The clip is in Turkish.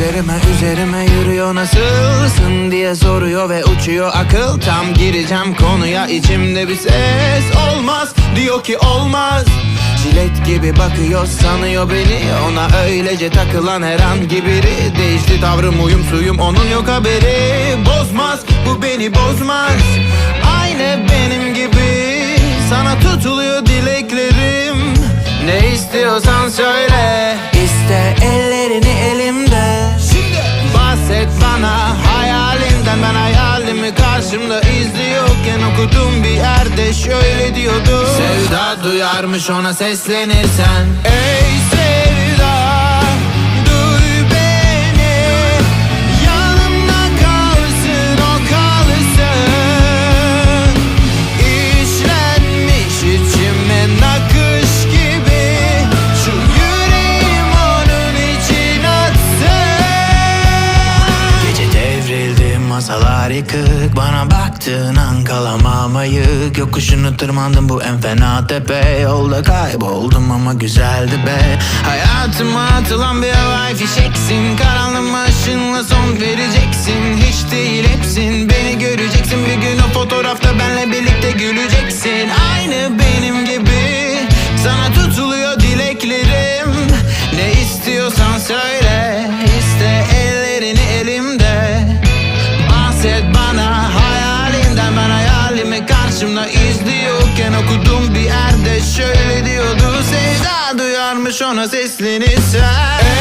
Üzerime üzerime yürüyor nasılsın diye soruyor ve uçuyor akıl. Tam gireceğim konuya içimde bir ses olmaz. Diyor ki olmaz. Jilet gibi bakıyor sanıyor beni. Ona öylece takılan herhangi biri. Değişti tavrım uyum suyum onun yok haberi. Bozmaz bu beni bozmaz. Aynı benim gibi. Sana tutuluyor dileklerim. Ne istiyorsan söyle. İste karşımda izliyorken Okudum bir yerde şöyle diyordu. Sevda duyarmış ona seslenirsen. Ey yıkık. Bana baktığın an kalamam ayık. Yokuşunu tırmandım bu en fena tepe. Yolda kayboldum ama güzeldi be. Hayatıma atılan bir havai fişeksin. Karanlığıma ışınla son vereceksin. Hiç değil hepsin. Beni göreceksin. Bir gün o fotoğrafta benle birlikte güleceksin. Aynı benim gibi. Sana tutuluyor dileklerim. Ne istiyorsan söyle hayalimi karşımda izliyorken Okudum bir yerde şöyle diyordu Sevda duyarmış ona seslenirsen